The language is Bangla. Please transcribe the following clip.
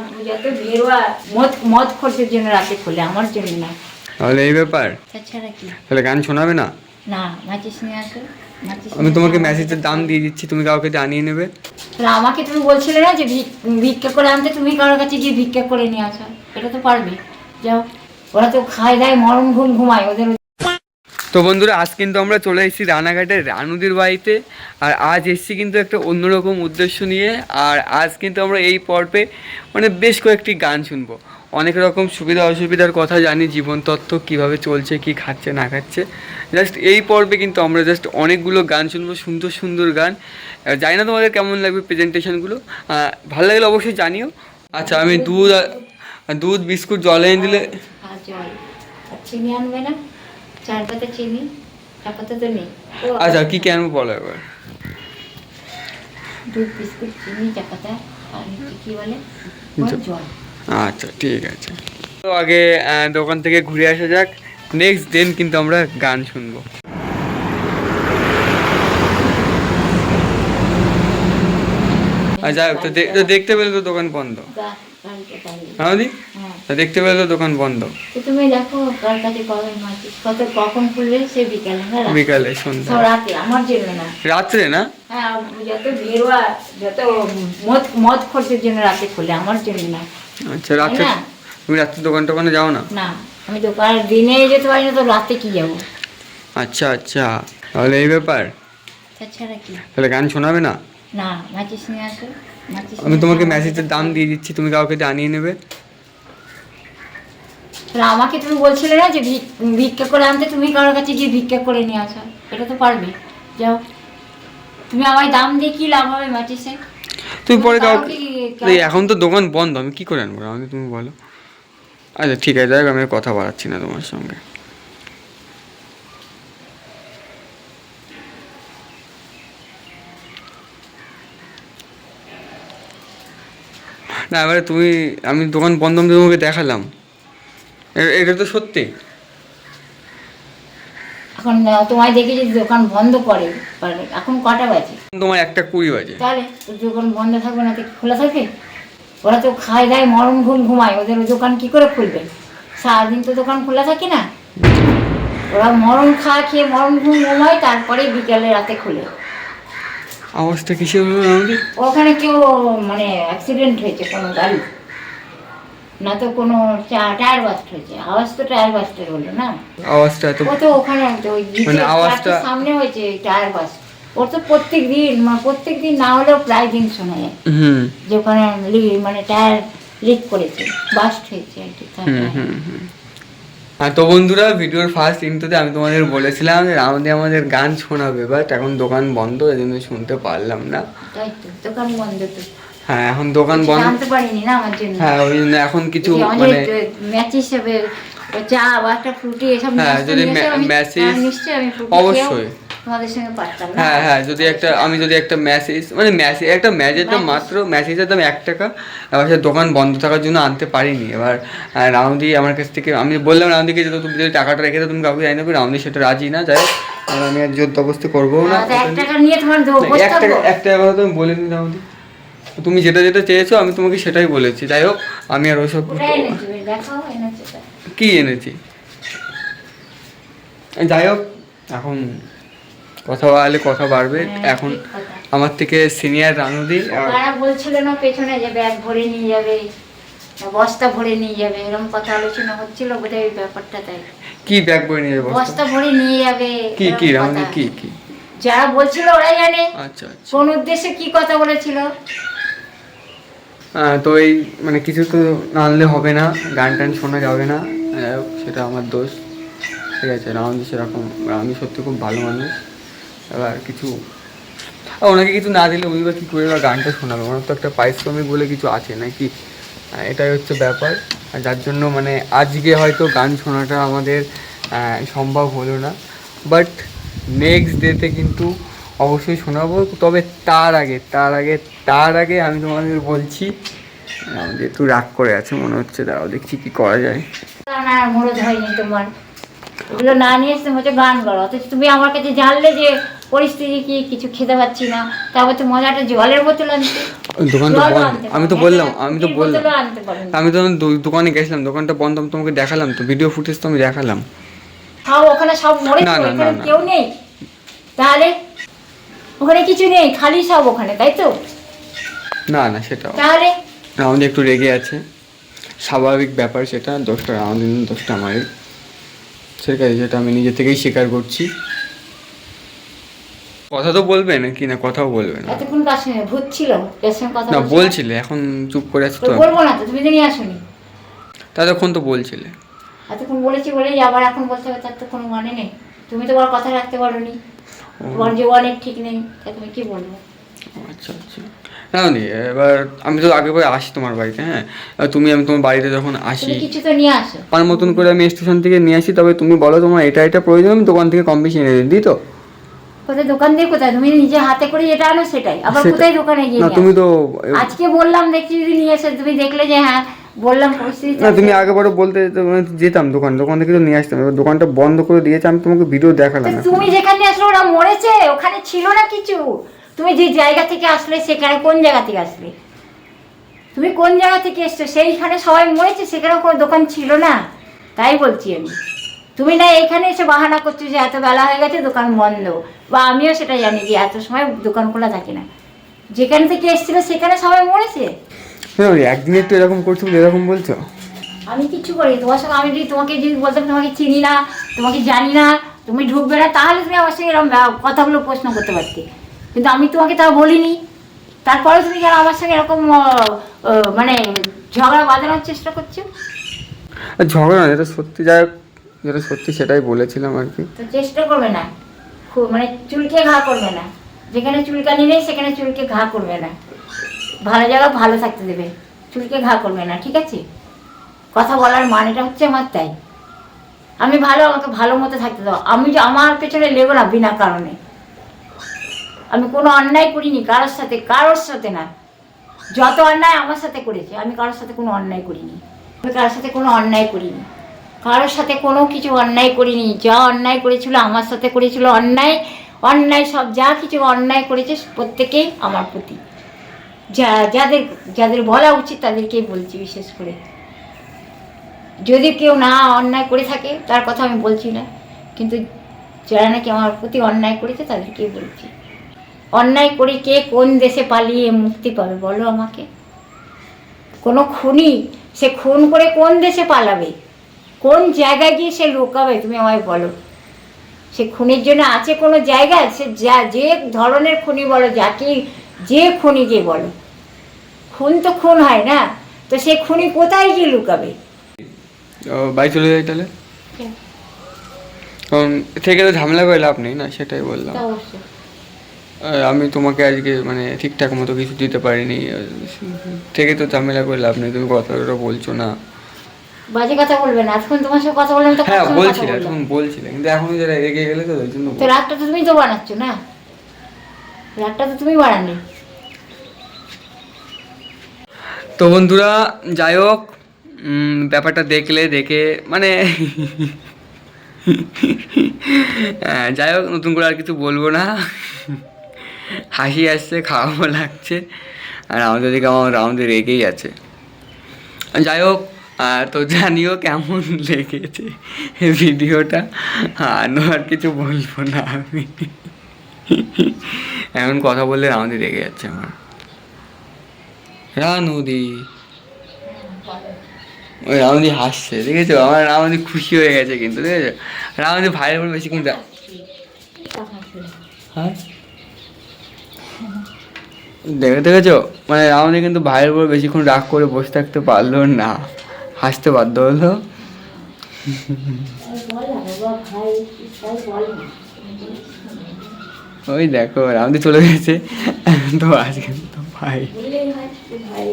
যত ভেরোয়া মদ মদ খরচের জন্য রাতে খোলে আমার জন্য না। তাহলে এই ব্যাপার। তাছাড়া কি? তাহলে গান শোনাবে না? না মাচিস নিয়ে আসো আমি তোমাকে। মেসেজের দাম দিয়ে দিচ্ছি তুমি কাউকে জানিয়ে নেবে। তাহলে আমাকে তুমি বলছিলে না যে ভিক- ভিক্ষা করে আনতে তুমি কারোর কাছে গিয়ে ভিক্ষা করে নিয়ে আসো। এটা তো পারবে। যাও ওরা তো খায় দায় মরম ঘুম ঘুমায় ওদের তো বন্ধুরা, আজ কিন্তু আমরা চলে এসেছি রানাঘাটের রানুদির বাড়িতে, আর আজ এসেছি কিন্তু একটা অন্যরকম উদ্দেশ্য নিয়ে, আর আজ কিন্তু আমরা এই পর্বে মানে বেশ কয়েকটি গান শুনব। অনেক রকম সুবিধা অসুবিধার কথা জানি, জীবন তত্ত্ব, কীভাবে চলছে, কি খাচ্ছে, না খাচ্ছে। জাস্ট এই পর্বে কিন্তু আমরা জাস্ট অনেকগুলো গান শুনব, সুন্দর সুন্দর গান। জানি না তোমাদের কেমন লাগবে প্রেজেন্টেশনগুলো ভালো লাগলে অবশ্যই জানিও। আচ্ছা আমি দুধ দুধ, বিস্কুট, জল এনে দিলে চিনি আনবে না? চার পাতা চিনি আপাতত নেই আচ্ছা কি কেন বলো এবার? দুধ বিস্কুট চিনি চা পাতা আর কি বলে? জল। আচ্ছা ঠিক আছে। তো আগে দোকান থেকে ঘুরে আসা যাক। নেক্সট দিন কিন্তু আমরা গান শুনব। যাই হোক তো দেখতে পেলে তো দোকান বন্ধ। হ্যাঁ তো দেখতে পেলে তো দোকান বন্ধ। তুমি দেখো কত কখন খুলবে সে বিকালে বিকালে সন্ধ্যা। রাতে আমার জন্য না। রাত্রে না? হ্যাঁ যত ভেরোয়া যত মদ মদ খরচের জন্য রাতে খোলে আমার জন্য না। আচ্ছা রাত্রে তুমি রাত্রে দোকান টোকানে যাও না? না আমি কার দিনে যেতে পারি না তো রাতে কি যাব? আচ্ছা আচ্ছা তাহলে এই ব্যাপার। তাছাড়া কি? তাহলে গান শোনাবে না? না মাচিস নিয়ে আসো আমি তোমাকে। মেসেজের দাম দিয়ে দিচ্ছি তুমি কাউকে জানিয়ে নেবে। আমাকে তুমি বলছিলে না যে ভিক- ভিক্ষা করে আনতে তুমি কারোর কাছে গিয়ে ভিক্ষা করে নিয়ে আসো। এটা তো পারবে। যাও। তুমি আমায় দাম দিয়ে কি লাভ হবে মাচিসে? তুমি পরে কাউকে এখন তো দোকান বন্ধ আমি কি করে আনব? আমাকে তুমি বলো। আচ্ছা ঠিক আছে আমি কথা বাড়াচ্ছি না তোমার সঙ্গে। না এবারে তুমি আমি দোকান বন্ধ তোমাকে দেখালাম। এটা তো সত্যি। এখন তোমায় দেখে যদি দোকান বন্ধ করে এখন কটা বাজে? তোমার একটা কুড়ি বাজে। তাহলে দোকান বন্ধ থাকবে না তো খোলা থাকবে ওরা তো খায় দায় মরণ ঘুম ঘুমায় ওদের দোকান কি করে খুলবে? সারাদিন তো দোকান খোলা থাকে না। ওরা মরণ খাওয়া খেয়ে মরণ ঘুম ঘুমায় তারপরে বিকেলে রাতে খুলে। আওয়াজটা কিসের হলো আমাদের ওখানে কেউ মানে অ্যাক্সিডেন্ট হয়েছে কোনো গাড়ি। না তো কোনো টায়ার বাস্ট হয়েছে। আওয়াজ তো টায়ার বাস্টের হলো না? আওয়াজটা এত ও তো ওখানে তো ওই মানে আওয়াজটা- সামনে হয়েছে টায়ার বাস্ট ওর তো প্রত্যেক দিন মানে প্রত্যেক দিন না হলেও প্রায় দিন শোনা যায়। যে ওখানে মানে টায়ার লিক করেছে বাস্ট হয়েছে আর কি। তো বন্ধুরা ভিডিওর ফার্স্ট ইন্টোতে আমি তোমাদের বলেছিলাম যে আমাদের আমাদের গান শোনাবে বাট এখন দোকান বন্ধ এই জন্য শুনতে পারলাম না। দোকান বন্ধ তো। হ্যাঁ এখন দোকান বন্ধ। জানতে পারিনি না আমার জন্য। হ্যাঁ ওই জন্য এখন কিছু মানে ম্যাচ হিসেবে চা বা একটা ফ্রুটি এসব হ্যাঁ, যদি আমি- হ্যাঁ, অবশ্যই। তোমাদের সঙ্গে পারতাম না। হ্যাঁ হ্যাঁ যদি একটা আমি যদি একটা মেসেজ মানে মেসেজ একটা ম্যাচের দাম মাত্র ম্যাসেজের দাম এক টাকা এবার সে দোকান বন্ধ থাকার জন্য আনতে পারিনি। এবার আহ, রাউন্দি আমার কাছ থেকে আমি বললাম রাউন্দিকে যে তুমি যদি টাকাটা রেখে দাও তুমি কাউকে জানি নেবে রাউন্দি সেটা রাজি না যাই আর আমি আর জোর জবরদস্তি করব না। তো এক টাকা নিয়ে তোমার এক টাকা থাকব? এক টাকা কথা তুমি তুমি যেটা যেটা চেয়েছো আমি তোমাকে সেটাই বলেছি। যাই হোক আমি আর ওইসব কি এনেছি? যাই হোক এখন কথা বাড়লে কথা বাড়বে। হ্যাঁ, এখন আমার থেকে সিনিয়র রানুদি কারা বলছিল না পেছনে যে ব্যাগ ভরে নিয়ে যাবে বস্তা ভরে নিয়ে যাবে এরকম কথা আলোচনা হচ্ছিল বোধহয় ওই ব্যাপারটা তাই। কি ব্যাগ বই নিয়ে যাব বস্তা? ভরে নিয়ে যাবে কি কি রানুদি। কি কি? যারা বলছিল ওরাই জানে। আচ্ছা আচ্ছা। কোন উদ্দেশ্যে কি কথা বলেছিল? তো এই মানে কিছু তো না আনলে হবে না গান টান শোনা যাবে না। সেটা আমার দোষ। ঠিক আছে রাউন্দি সেরকম রাউন্দি সত্যি খুব ভালো মানুষ। এবার কিছু ওনাকে কিছু না দিলে উনি বা কী করে বা গানটা শোনাবে? ওনার তো একটা পারিশ্রমিক বলে কিছু আছে নাকি? এটাই হচ্ছে ব্যাপার। যার জন্য মানে আজকে হয়তো গান শোনাটা আমাদের সম্ভব হলো না। বাট নেক্সট ডেতে কিন্তু অবশ্যই শোনাবো। তবে তার আগে তার আগে তার আগে আমি তোমাদের বলছি যেহেতু রাগ করে আছে, মনে হচ্ছে দাঁড়াও দেখছি কি করা যায়। তোমার। ওগুলো না নিয়ে এসে হচ্ছে গান করো। অথচ তুমি আমার কাছে জানলে যে পরিস্থিতি কি কিছু খেতে পাচ্ছি না। তারপর তো মজাটা জলের বোতল দোকানটা বন্ধ। আমি তো বললাম আমি তো বললাম। আনতে। আমি তো দোকানে গেছিলাম দোকানটা বন্ধ আমি তোমাকে দেখালাম তো ভিডিও ফুটেজ তো আমি দেখালাম। সব ওখানে সব মরেছে না, না, না, না। কেউ নেই। তাহলে ওখানে কিছু নেই খালি সব ওখানে তাই তো? না না সেটাও। তাহলে? আমাদের একটু রেগে আছে। স্বাভাবিক ব্যাপার সেটা দোষটা আমাদের দোষটা আমারই ঠিক আছে যেটা আমি নিজে থেকেই স্বীকার করছি। কথা তো বলবে না কি না কথাও বলবে না। এতক্ষণ সঙ্গে? ভূত ছিল? কথা না বলছিল? এখন চুপ করে আছো তো বলব না তো তুমি নিয়ে আসোনি। ততক্ষণ তো বলছিলে। এতক্ষণ বলেছি বলেই আবার এখন বলতে হবে তার তো কোনো মানে নেই। তুমি তো ওর কথা রাখতে পারোনি। তোমার যে অনেক ঠিক নেই তা তুমি কি বলব? আচ্ছা আচ্ছা। না এবার আমি তো আগে পরে আসি তোমার বাড়িতে হ্যাঁ? তুমি আমি তোমার বাড়িতে যখন আসি কিছু তো নিয়ে আসো। আমার মতন করে আমি স্টেশন থেকে নিয়ে আসি তবে তুমি বলো তোমার এটা এটা প্রয়োজন আমি দোকান থেকে কম বেশি এনে দিই তো? কোথায় দোকান দিয়ে কোথায়? তুমি নিজে হাতে করে যেটা আনো সেটাই। আবার কোথায় দোকানে গিয়ে না তুমি তো আজকে বললাম দেখছি যদি নিয়ে এসে তুমি দেখলে যে হ্যাঁ বললাম না তুমি আগে পরে বলতে যেতাম দোকান দোকান থেকে তো নিয়ে আসতাম এবার দোকানটা বন্ধ করে দিয়েছে আমি তোমাকে ভিডিও দেখালাম তুমি যেখানে আসলে ওরা মরেছে? ওখানে ছিল না কিছু? তুমি যে জায়গা থেকে আসলে সেখানে কোন জায়গা থেকে আসলে? তুমি কোন জায়গা থেকে এসছো? সেইখানে সবাই মরেছে সেখানে কোনো দোকান ছিল না? তাই বলছি আমি। তুমি না এখানে এসে বাহানা করছ যে এত বেলা হয়ে গেছে দোকান বন্ধ। বা আমিও সেটা জানি যে এত সময় দোকান খোলা থাকে না। যেখান থেকে এসেছিল সেখানে সবাই মরেছে? হ্যাঁ একদিন একটু এরকম করছ এরকম বলছো? আমি কিচ্ছু করি তোমার সঙ্গে আমি যদি তোমাকে যদি বলতাম তোমাকে চিনি না তোমাকে জানি না তুমি ঢুকবে না তাহলে তুমি আমার সঙ্গে এরকম কথাগুলো প্রশ্ন করতে পারতে। কিন্তু আমি তোমাকে তা বলিনি। তারপরে তুমি কেন আমার সঙ্গে এরকম মানে ঝগড়া বাঁধানোর চেষ্টা করছ? ঝগড়া না যেটা সত্যি যাই হোক, যেটা সত্যি সেটাই বলেছিলাম আর কি। তো চেষ্টা করবে না। খুব মানে চুলকে ঘা করবে না। যেখানে চুলকানি নেই সেখানে চুলকে ঘা করবে না। ভালো জায়গা ভালো থাকতে দেবে। চুলকে ঘা করবে না ঠিক আছে? কথা বলার মানেটা হচ্ছে আমার তাই। আমি ভালো আমাকে ভালো মতো থাকতে দাও। আমি যে আমার পেছনে লেগো না বিনা কারণে। আমি কোনো অন্যায় করিনি, কারোর সাথে কারোর সাথে না। যত অন্যায় আমার সাথে করেছে, আমি কারোর সাথে কোনো অন্যায় করিনি। আমি কারোর সাথে কোনো অন্যায় করিনি। কারোর সাথে কোনো কিছু অন্যায় করিনি। যা অন্যায় করেছিল আমার সাথে করেছিল অন্যায়। অন্যায় সব, যা কিছু অন্যায় করেছে প্রত্যেকেই আমার প্রতি। যা, যাদের যাদের বলা উচিত তাদেরকেই বলছি বিশেষ করে। যদি কেউ না অন্যায় করে থাকে, তার কথা আমি বলছি না। কিন্তু যারা নাকি আমার প্রতি অন্যায় করেছে তাদেরকেই বলছি। অন্যায় করে কে কোন দেশে পালিয়ে মুক্তি পাবে? বলো আমাকে। কোনো খুনি সে খুন করে কোন দেশে পালাবে? কোন জায়গায় গিয়ে সে লুকাবে? তুমি আমায় বলো। সে খুনির জন্য আছে কোনো জায়গা? সে যা যে ধরনের খুনি বলো যাকে যে খুনি যে বলো। খুন তো খুন হয় না। তো সে খুনি কোথায় গিয়ে লুকাবে? বাড়ি চলে যাই তাহলে? থেকে তো ঝামেলা করে লাভ নেই না সেটাই বললাম। অবশ্যই। আমি তোমাকে আজকে মানে ঠিকঠাক মতো কিছু দিতে পারিনি। থেকে তো ঝামেলা করে লাভ নেই তুমি কথাটা বলছো না। বাজে কথা বলবে না এতক্ষণ তোমার সাথে কথা বললাম তো হ্যাঁ বলছিলে বললাম। বলছিলে কিন্তু এখন যারা এগিয়ে গেলে তো ওই জন্য তো রাগটা তো তুমি তো বানাচ্ছ না? রাগটা তো তুমি বানানি তো বন্ধুরা যাই হোক ব্যাপারটা দেখলে দেখে মানে হ্যাঁ, যাই হোক নতুন করে আর কিছু বলব না। হাসি আসছে, খাওয়াও লাগছে, আর আমাদের দিকে আমার আমাদের রেগেই আছে। যাই হোক, আর তো জানিও কেমন লেগেছে ভিডিওটা? আর আর কিছু বলব না আমি। এমন কথা বললে আমাদের রেগে যাচ্ছে আমার। রানুদি। ওই রামদি হাসছে, দেখেছ? আমার রামদি খুশি হয়ে গেছে কিন্তু, দেখেছ? রামদি ভাইয়ের বেশি কিন্তু। হ্যাঁ? দেখে দেখেছ? মানে রাবণে কিন্তু ভাইয়ের উপর বেশিক্ষণ রাগ করে বসে থাকতে পারল না। হাসতে বাধ্য হলো। ওই দেখো রামদি চলে গেছে। তো আজকে তো ভাই। ভাই।